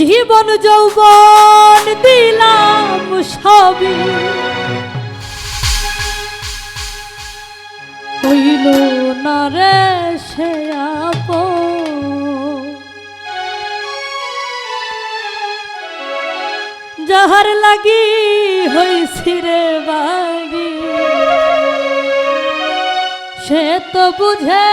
জীবন যৌবন দিলাম সবে হইল না রে সে যাহার লাগি হইছি রে বাগি সে তো বুঝে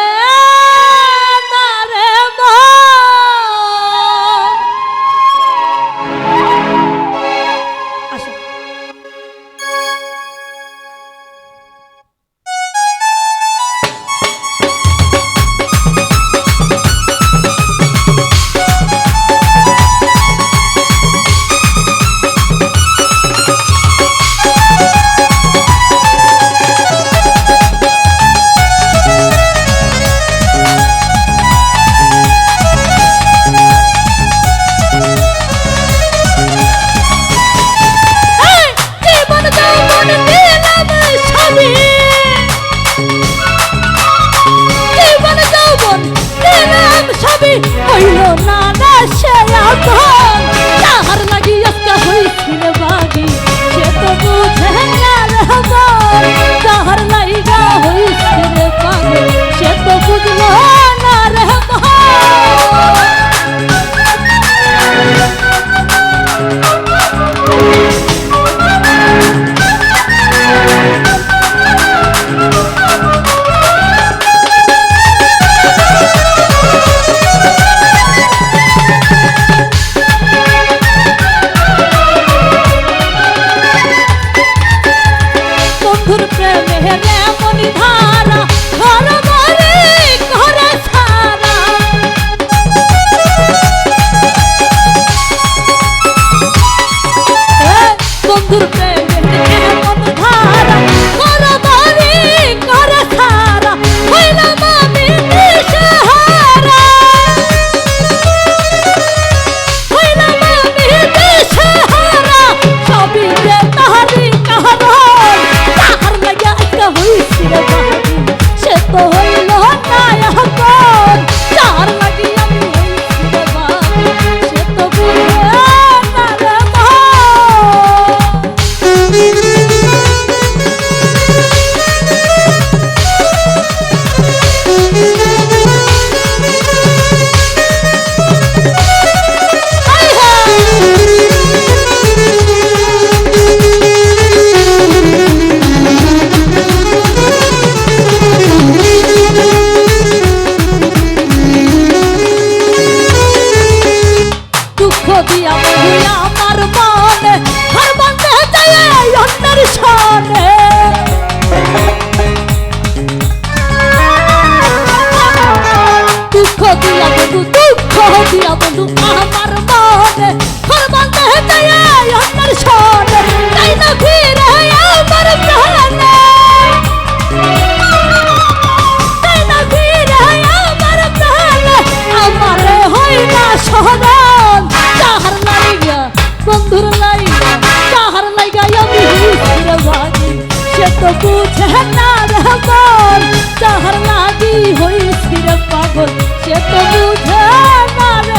সূর্য বুঝে না রহমান তাহার লাগি হইছিল পাগল। সে তো বুঝে না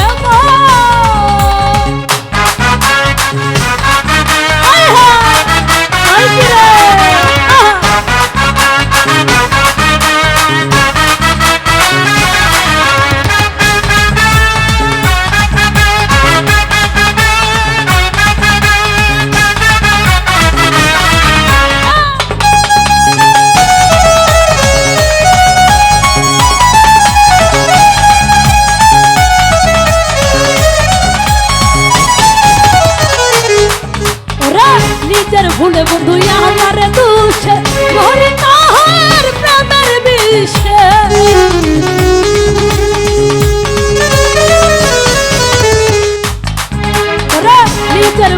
বলে বন্ধু আমার দুষে ভরে তাহার প্রাণের বিষে। নিজের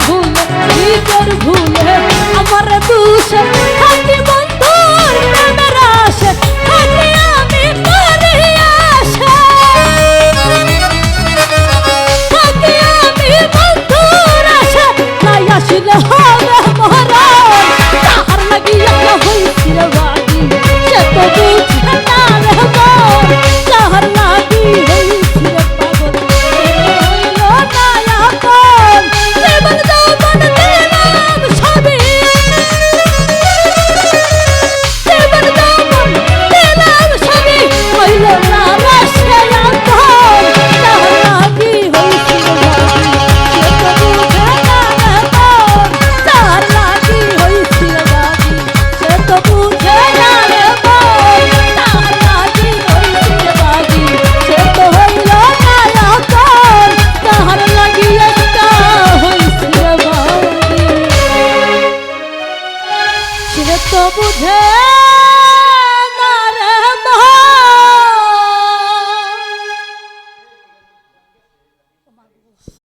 তো বুঝে না রে মহা